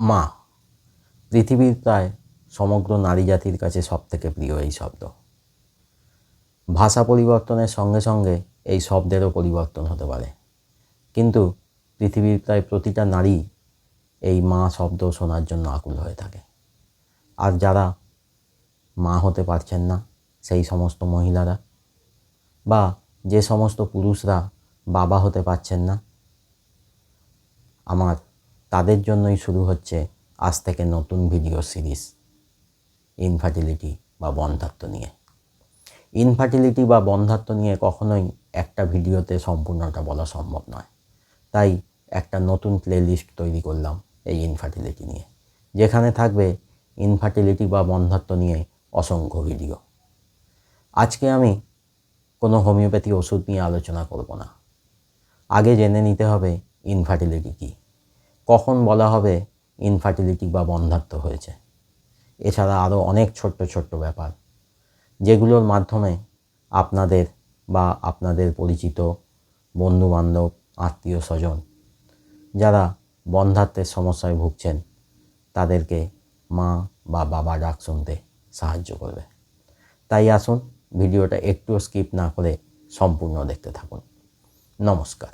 মা। পৃথিবীর প্রায় সমগ্র নারী জাতির কাছে সবথেকে প্রিয় এই শব্দ। ভাষা পরিবর্তনের সঙ্গে সঙ্গে এই শব্দেরও পরিবর্তন হতে পারে। কিন্তু পৃথিবীর প্রায় প্রতিটা নারী এই মা শব্দ শোনার জন্য আকুল হয়ে থাকে। আর যারা মা হতে পারছেন না, সেই সমস্ত মহিলারা বা যে সমস্ত পুরুষরা বাবা হতে পারছেন না, আমার তাদের জন্যই শুরু হচ্ছে আজ থেকে নতুন ভিডিও সিরিজ ইনফার্টিলিটি বা বন্ধাত্ম নিয়ে। ইনফার্টিলিটি বা বন্ধাত্ম নিয়ে কখনোই একটা ভিডিওতে সম্পূর্ণটা বলা সম্ভব নয়। তাই একটা নতুন প্লেলিস্ট তৈরি করলাম এই ইনফার্টিলিটি নিয়ে, যেখানে থাকবে ইনফার্টিলিটি বা বন্ধাত্ম নিয়ে অসংখ্য ভিডিও। আজকে আমি কোনো হোমিওপ্যাথি ওষুধ নিয়ে আলোচনা করব না। আগে জেনে নিতে হবে ইনফার্টিলিটি কী। কখন বলা হবে ইনফার্টিলিটি বা বন্ধাত্ম হয়েছে? এছাড়া আরও অনেক ছোট্ট ছোট্ট ব্যাপার, যেগুলোর মাধ্যমে আপনাদের বা আপনাদের পরিচিত বন্ধুবান্ধব, আত্মীয় স্বজন যারা বন্ধাত্বের সমস্যায় ভুগছেন, তাদেরকে মা বা বাবা ডাক শুনতে সাহায্য করবে। তাই আসুন ভিডিওটা একটুও স্কিপ না করে সম্পূর্ণ দেখতে থাকুন। নমস্কার,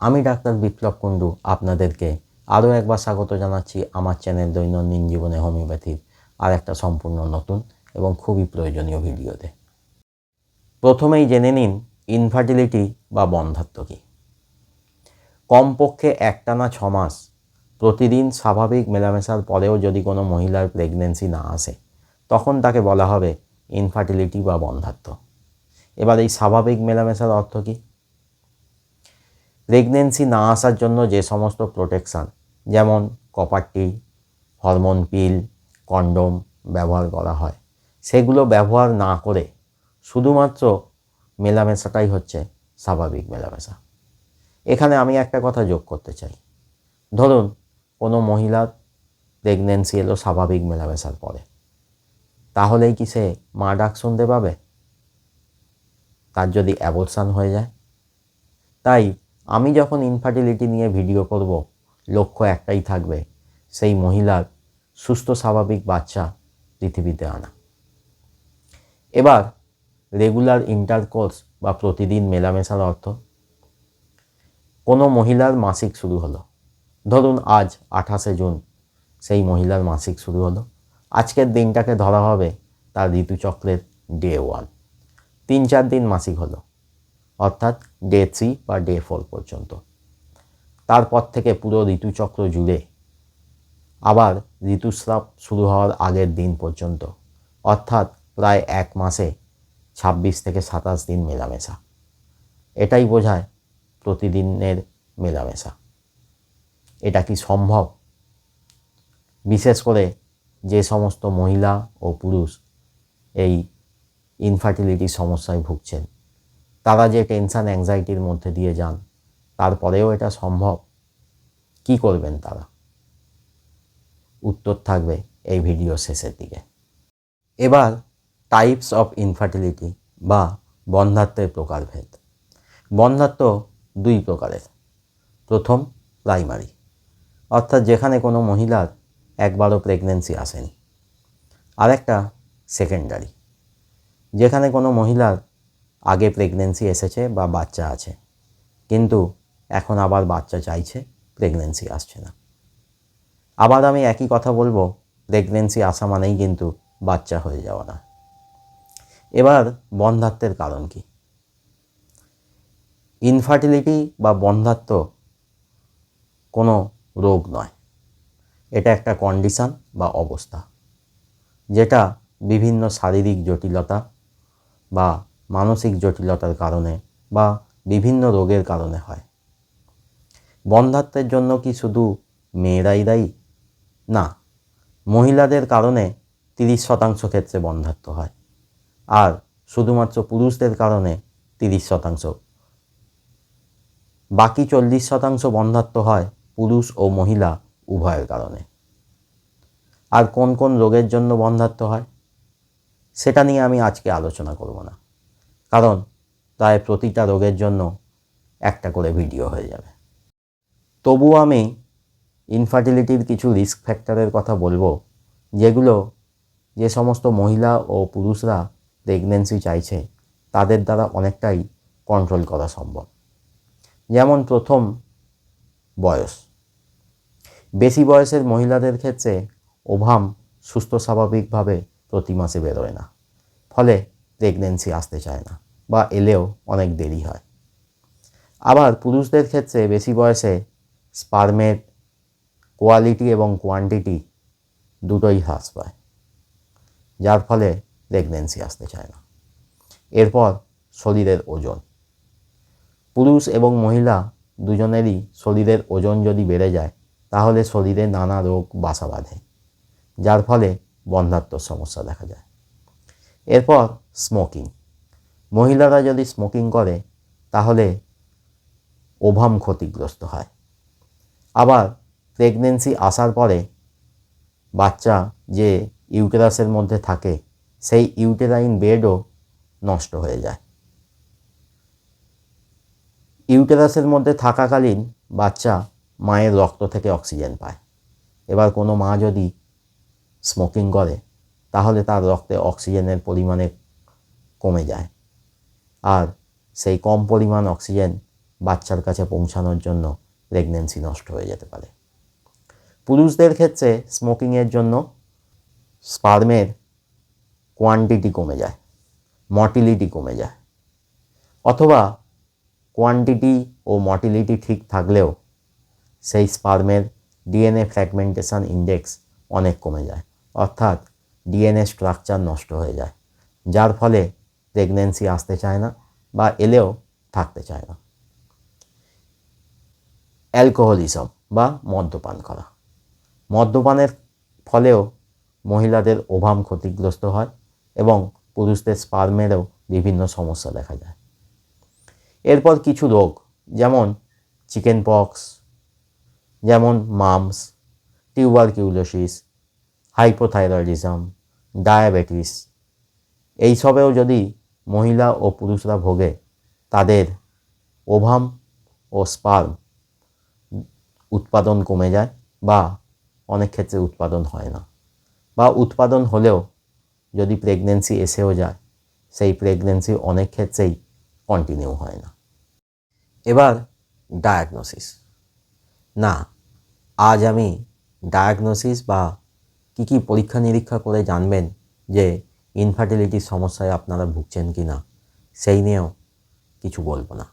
আমি ডাক্তার বিপ্লব কুণ্ডু, আপনাদেরকে আরও একবার স্বাগত জানাচ্ছি আমার চ্যানেল দৈনন্দিন জীবনে হোমিওপ্যাথির আর একটা সম্পূর্ণ নতুন এবং খুবই প্রয়োজনীয় ভিডিওতে। প্রথমেই জেনে নিন ইনফার্টিলিটি বা বন্ধাত্ম কী। কমপক্ষে একটানা ছ মাস প্রতিদিন স্বাভাবিক মেলামেশার পরেও যদি কোনো মহিলার প্রেগনেন্সি না আসে, তখন তাকে বলা হবে ইনফার্টিলিটি বা বন্ধাত্ম। এবার এই স্বাভাবিক মেলামেশার অর্থ কী? প্রেগনেন্সি না আসার জন্য যে সমস্ত প্রোটেকশান যেমন কপারটি, হরমোন পিল, কন্ডোম ব্যবহার করা হয়। সেগুলো ব্যবহার না করে শুধুমাত্র মেলামেশাটাই হচ্ছে স্বাভাবিক মেলামেশা। এখানে আমি একটা কথা যোগ করতে চাই। ধরুন, কোনো মহিলার প্রেগনেন্সি এলো স্বাভাবিক মেলামেশার পরে। তাহলেই কি সে মা ডাক শুনতে পাবে? তার যদি অ্যাবর্সান হয়ে যায়। তাই আমি যখন ইনফার্টিলিটি নিয়ে ভিডিও করব লক্ষ্য একটাই থাকবে, সেই মহিলার সুস্থ, স্বাভাবিক বাচ্চা পৃথিবীতে আনা। এবার রেগুলার ইন্টারকোর্স বা প্রতিদিন মেলামেশার অর্থ, কোনো মহিলার মাসিক শুরু হলো। ধরুন আজ আঠাশে জুন, সেই মহিলার মাসিক শুরু হলো। আজকের দিনটাকে ধরা হবে তার ঋতুচক্রের ডে ওয়ান তিন চার দিন মাসিক হলো, অর্থাৎ ডে থ্রি বা ডে ফোর পর্যন্ত। তারপর থেকে পুরো ঋতুচক্র জুড়ে। আবার ঋতুস্রাব শুরু হওয়ার আগের দিন পর্যন্ত। অর্থাৎ প্রায় এক মাসে ছাব্বিশ থেকে সাতাশ দিন মেলামেশা। এটাই বোঝায় প্রতিদিনের মেলামেশা। এটা কি সম্ভব? বিশেষ করে যে সমস্ত মহিলা ও পুরুষ এই ইনফার্টিলিটির সমস্যায় ভুগছেন, তারা যে টেনশান অ্যাংজাইটির মধ্যে দিয়ে যান তারপরেও এটা সম্ভব। কি করবেন তারা? উত্তর থাকবে এই ভিডিও শেষের দিকে। এবার টাইপস অফ ইনফার্টিলিটি বা বন্ধাত্বের প্রকারভেদ। বন্ধাত্ব দুই প্রকারের। প্রথম প্রাইমারি অর্থাৎ যেখানে কোনো মহিলার একবারও প্রেগনেন্সি আসেনি। আরেকটা সেকেন্ডারি যেখানে কোনো মহিলার আগে প্রেগনেন্সি এসেছে বা বাচ্চা আছে। কিন্তু এখন আবার বাচ্চা চাইছে প্রেগনেন্সি আসছে না। আবার আমি একই কথা বলব প্রেগনেন্সি আসা মানেই কিন্তু বাচ্চা হয়ে যাওয়া না। এবার বন্ধাত্বের কারণ কি? ইনফার্টিলিটি বা বন্ধাত্ব কোনো রোগ নয়। এটা একটা কন্ডিশান বা অবস্থা, যেটা বিভিন্ন শারীরিক জটিলতা বা মানসিক জটিলতার কারণে বা বিভিন্ন রোগের কারণে হয়। বন্ধাত্বের জন্য কি শুধু মেয়েরাই দায়ী? না, মহিলাদের কারণে তিরিশ শতাংশ ক্ষেত্রে বন্ধাত্ব হয়। আর শুধুমাত্র পুরুষদের কারণে তিরিশ শতাংশ। বাকি চল্লিশ শতাংশ বন্ধাত্ব হয় পুরুষ ও মহিলা উভয়ের কারণে। আর কোন কোন রোগের জন্য বন্ধাত্ব হয়? সেটা নিয়ে আমি আজকে আলোচনা করব না। কারণ প্রায় প্রতিটা রোগের জন্য একটা করে ভিডিও হয়ে যাবে। তবুও আমি ইনফার্টিলিটির কিছু রিস্ক ফ্যাক্টরের কথা বলব, যেগুলো যে সমস্ত মহিলা ও পুরুষরা প্রেগনেন্সি চাইছে, তাদের দ্বারা অনেকটাই কন্ট্রোল করা সম্ভব। যেমন প্রথম বয়স, বেশি বয়সের মহিলাদের ক্ষেত্রে ওভাম সুস্থ স্বাভাবিকভাবে প্রতি মাসে বেরোয় না, ফলে প্রেগনেন্সি আসতে চায় না বা এলেও অনেক দেরি হয়। আবার পুরুষদের ক্ষেত্রে বেশি বয়সে স্পার্মের কোয়ালিটি এবং কোয়ান্টিটি দুটোই হ্রাস পায়, যার ফলে প্রেগনেন্সি আসতে চায় না। এরপর শরীরের ওজন। পুরুষ এবং মহিলা দুজনেরই শরীরের ওজন যদি বেড়ে যায়, তাহলে শরীরে নানা রোগ বাসা বাঁধে, যার ফলে বন্ধাত্মর সমস্যা দেখা যায়। এরপর স্মোকিং। মহিলারা যদি স্মোকিং করে, তাহলে ওভাম ক্ষতিগ্রস্ত হয়। আবার প্রেগনেন্সি আসার পরে বাচ্চা যে ইউটেরাসের মধ্যে থাকে, সেই ইউটেরাইন বেডও নষ্ট হয়ে যায়। ইউটেরাসের মধ্যে থাকাকালীন বাচ্চা মায়ের রক্ত থেকে অক্সিজেন পায়। এবার কোনো মা যদি স্মোকিং করে, তাহলে তার রক্তে অক্সিজেনের পরিমাণে কমে যায়। আর সেই কম পরিমাণ অক্সিজেন বাচ্চার কাছে পৌঁছানোর জন্য প্রেগনেন্সি নষ্ট হয়ে যেতে পারে। পুরুষদের ক্ষেত্রে স্মোকিংয়ের জন্য স্পার্মের কোয়ান্টিটি কমে যায়, মর্টিলিটি কমে যায়, অথবা কোয়ান্টিটি ও মর্টিলিটি ঠিক থাকলেও সেই স্পার্মের ডিএনএ ফ্র্যাগমেন্টেশন ইন্ডেক্স অনেক কমে যায়, অর্থাৎ ডিএনএ স্ট্রাকচার নষ্ট হয়ে যায়, যার ফলে প্রেগনেন্সি আসতে চায় না বা এলেও থাকতে চায় না। অ্যালকোহলিজম বা মদ্যপান করা। মদ্যপানের ফলেও মহিলাদের ওভাম ক্ষতিগ্রস্ত হয় এবং পুরুষদের স্পার্মেরও বিভিন্ন সমস্যা দেখা যায়। এরপর কিছু রোগ, যেমন চিকেন পক্স যেমন মামস, টিউবারকিউলোসিস, হাইপোথাইরয়েডিজম, ডায়াবেটিস। এইসবেও যদি মহিলা ও পুরুষরা ভোগে, তাদের ওভাম ও স্পার্ম উৎপাদন কমে যায় বা অনেক ক্ষেত্রে উৎপাদন হয় না। বা উৎপাদন হলেও যদি প্রেগনেন্সি এসেও যায়, সেই প্রেগনেন্সি অনেক ক্ষেত্রেই কন্টিনিউ হয় না। এবার ডায়াগনোসিস না, আজ আমি ডায়াগনোসিস বা কী কী পরীক্ষা নিরীক্ষা করে জানবেন যে ইনফার্টিলিটির সমস্যায় আপনারা ভুগছেন কি না সেই নিয়েও কিছু বলব না।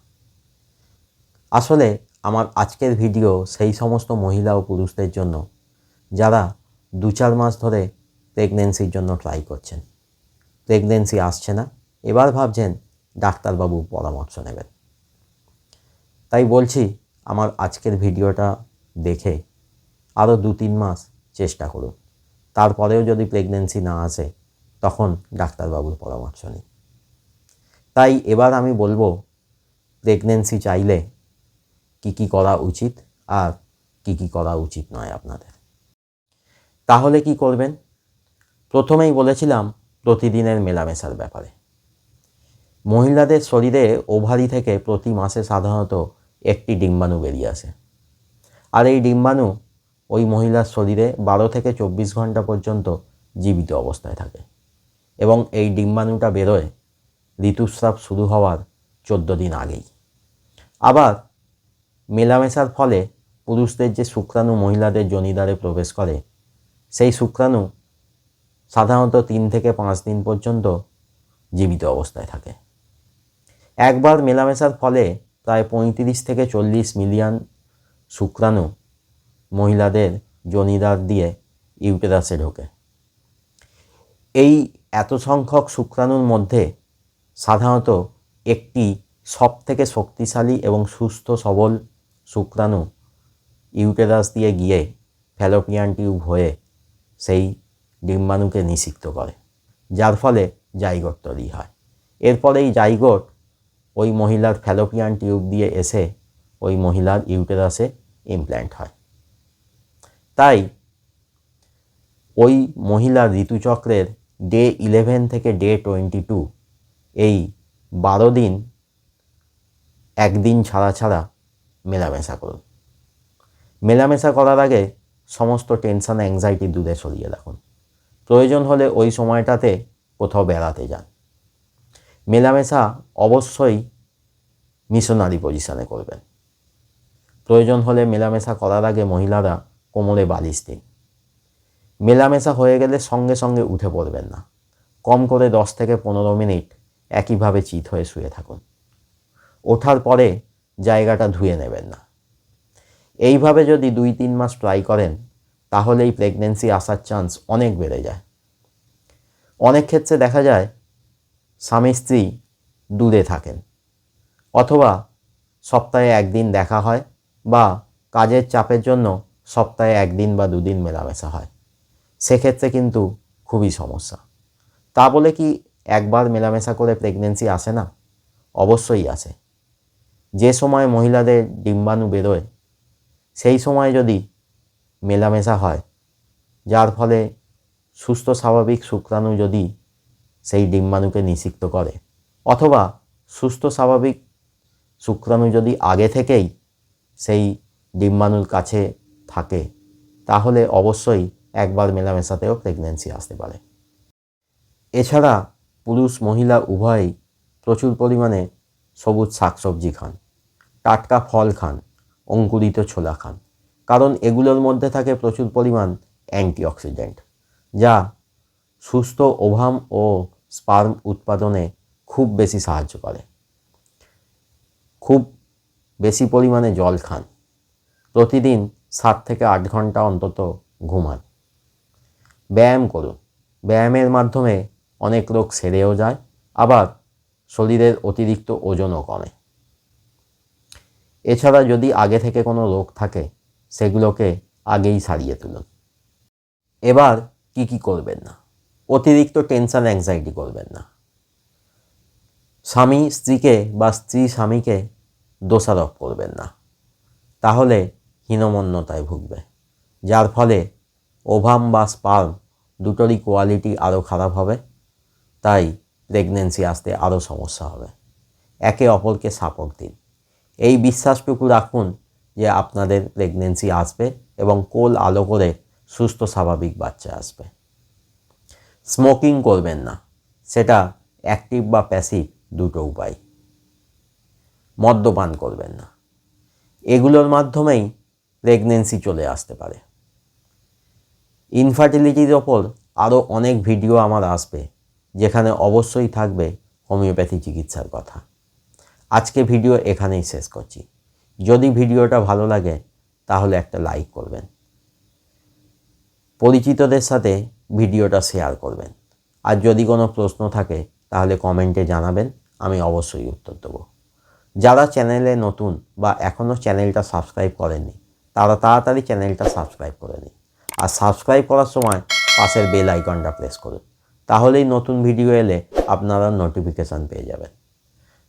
আসলে আমার আজকের ভিডিও সেই সমস্ত মহিলা ও পুরুষদের জন্য যারা দু চার মাস ধরে প্রেগনেন্সির জন্য ট্রাই করছেন। প্রেগনেন্সি আসছে না। এবার ভাবছেন ডাক্তারবাবু পরামর্শ নেবেন। তাই বলছি, আমার আজকের ভিডিওটা দেখে আরও দু তিন মাস চেষ্টা করুন। তারপরেও যদি প্রেগনেন্সি না আসে, তখন ডাক্তারবাবুর পরামর্শ নিন। তাই এবার আমি বলব প্রেগনেন্সি চাইলে কি কি করা উচিত আর কি কি করা উচিত নয় আপনাদের। তাহলে কি করবেন? প্রথমেই বলেছিলাম প্রতিদিনের মেলামেশার ব্যাপারে। মহিলাদের শরীরে ওভারি থেকে প্রতি মাসে সাধারণত একটি ডিম্বাণু বেরিয়ে আসে। আর এই ডিম্বাণু ওই মহিলার শরীরে বারো থেকে চব্বিশ ঘণ্টা পর্যন্ত জীবিত অবস্থায় থাকে এবং এই ডিম্বাণুটা বেরোয় ঋতুস্রাব শুরু হওয়ার চোদ্দ দিন আগেই। আবার মেলামেশার ফলে পুরুষদের যে শুক্রাণু মহিলাদের জনিদারে প্রবেশ করে, সেই শুক্রাণু সাধারণত তিন থেকে পাঁচ দিন পর্যন্ত জীবিত অবস্থায় থাকে। একবার মেলামেশার ফলে প্রায় পঁয়ত্রিশ থেকে চল্লিশ মিলিয়ন শুক্রাণু মহিলাদের জনিদার দিয়ে ইউটেরাসে ঢোকে। এই এত সংখ্যক শুক্রাণুর মধ্যে সাধারণত একটি সব থেকে শক্তিশালী এবং সুস্থ সবল শুক্রাণু ইউটেরাস দিয়ে গিয়ে ফ্যালোপিয়ান টিউব হয়ে সেই ডিম্বাণুকে নিষিক্ত করে, যার ফলে জাইগোট তৈরি হয়। এরপরে এই জাইগোট ওই মহিলার ফ্যালোপিয়ান টিউব দিয়ে এসে ওই মহিলার ইউটেরাসে ইমপ্ল্যান্ট হয়। তাই ওই মহিলার ঋতুচক্রের ডে ইলেভেন থেকে ডে টোয়েন্টি টু এই বারো দিন একদিন ছাড়া ছাড়া মেলামেশা করুন। মেলামেশা করার আগে সমস্ত টেনশন অ্যাংজাইটি দূরে সরিয়ে রাখুন। প্রয়োজন হলে ওই সময়টাতে কোথাও বেড়াতে যান। মেলামেশা অবশ্যই মিশনারি পজিশনে করবেন। প্রয়োজন হলে মেলামেশা করার আগে মহিলারা কোমরে বালিশ দিন। মেলামেশা হয়ে গেলে সঙ্গে সঙ্গে উঠে পড়বেন না। কম করে দশ থেকে পনেরো মিনিট একইভাবে চিত হয়ে শুয়ে থাকুন। ওঠার পরে জায়গাটা ধুয়ে নেবেন না। এইভাবে যদি দুই তিন মাস ট্রাই করেন, তাহলেই প্রেগনেন্সি আসার চান্স অনেক বেড়ে যায়। অনেক ক্ষেত্রে দেখা যায়, স্বামী স্ত্রী দূরে থাকেন। অথবা সপ্তাহে একদিন দেখা হয় বা কাজের চাপের জন্য সপ্তাহে একদিন বা দুদিন মেলামেশা হয়। সেক্ষেত্রে কিন্তু খুবই সমস্যা। তা বলে কি একবার মেলামেশা করে প্রেগনেন্সি আসে না? অবশ্যই আসে। যে সময় মহিলাদের ডিম্বাণু বেরোয়, সেই সময় যদি মেলামেশা হয়, যার ফলে সুস্থ স্বাভাবিক শুক্রাণু যদি সেই ডিম্বাণুকে নিষিক্ত করে, অথবা সুস্থ স্বাভাবিক শুক্রাণু যদি আগে থেকেই সেই ডিম্বাণুর কাছে থাকে, তাহলে অবশ্যই একবার মেলামেশাতেও প্রেগনেন্সি আসতে পারে। এছাড়া পুরুষ মহিলা উভয়ই প্রচুর পরিমাণে সবুজ শাকসবজি খান। টাটকা ফল খান, অঙ্কুরিত ছোলা খান। কারণ এগুলোর মধ্যে থাকে প্রচুর পরিমাণ অ্যান্টিঅক্সিডেন্ট, যা সুস্থ ওভাম ও স্পার্ম উৎপাদনে খুব বেশি সাহায্য করে। খুব বেশি পরিমাণে জল খান। প্রতিদিন সাত থেকে আট ঘণ্টা অন্তত ঘুমান। ব্যায়াম করুন। ব্যায়ামের মাধ্যমে অনেক রোগ সেরেও যায়, আবার শরীরের অতিরিক্ত ওজনও কমে। এছাড়া যদি আগে থেকে কোনো রোগ থাকে, সেগুলোকে আগেই সারিয়ে তুলুন। এবার কি কি করবেন না? অতিরিক্ত টেনশন অ্যাংজাইটি করবেন না। স্বামী স্ত্রীকে বা স্ত্রী স্বামীকে দোষারোপ করবেন না। তাহলে হীনমন্যতায় ভুগবে। যার ফলে ওভাম বা স্পার্ম দুটোরই কোয়ালিটি আরও খারাপ হবে, তাই প্রেগনেন্সি আসতে আরও সমস্যা হবে। একে অপরকে সাপোর্ট দিন। এই বিশ্বাসটুকু রাখুন যে আপনাদের প্রেগনেন্সি আসবে এবং কোল আলো করে সুস্থ, স্বাভাবিক বাচ্চা আসবে। স্মোকিং করবেন না। সেটা অ্যাক্টিভ বা প্যাসিভ দুটো উপায়। মদ্যপান করবেন না। এগুলোর মাধ্যমেই প্রেগনেন্সি চলে আসতে পারে। ইনফার্টিলিটির ওপর আরও অনেক ভিডিও আমার আসবে, যেখানে অবশ্যই থাকবে হোমিওপ্যাথি চিকিৎসার কথা। আজকে ভিডিও এখানেই শেষ করছি। যদি ভিডিওটা ভালো লাগে, তাহলে একটা লাইক করবেন। পরিচিতদের সাথে ভিডিওটা শেয়ার করবেন। আর যদি কোনো প্রশ্ন থাকে, তাহলে কমেন্টে জানাবেন, আমি অবশ্যই উত্তর দেবো। যারা চ্যানেলে নতুন বা এখনও চ্যানেলটা সাবস্ক্রাইব করেননি, তারা তাড়াতাড়ি চ্যানেলটা সাবস্ক্রাইব করে নিন। আর সাবস্ক্রাইব করার সময় পাশের বেল আইকনটা প্রেস করুন। তাহলেই নতুন ভিডিও এলে আপনারা নোটিফিকেশান পেয়ে যাবেন।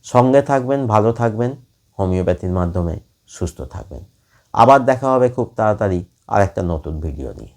সঙ্গে থাকবেন, ভালো থাকবেন, হোমিওপ্যাথির মাধ্যমে সুস্থ থাকবেন। আবার দেখা হবে খুব তাড়াতাড়ি আর একটা নতুন ভিডিও নিয়ে।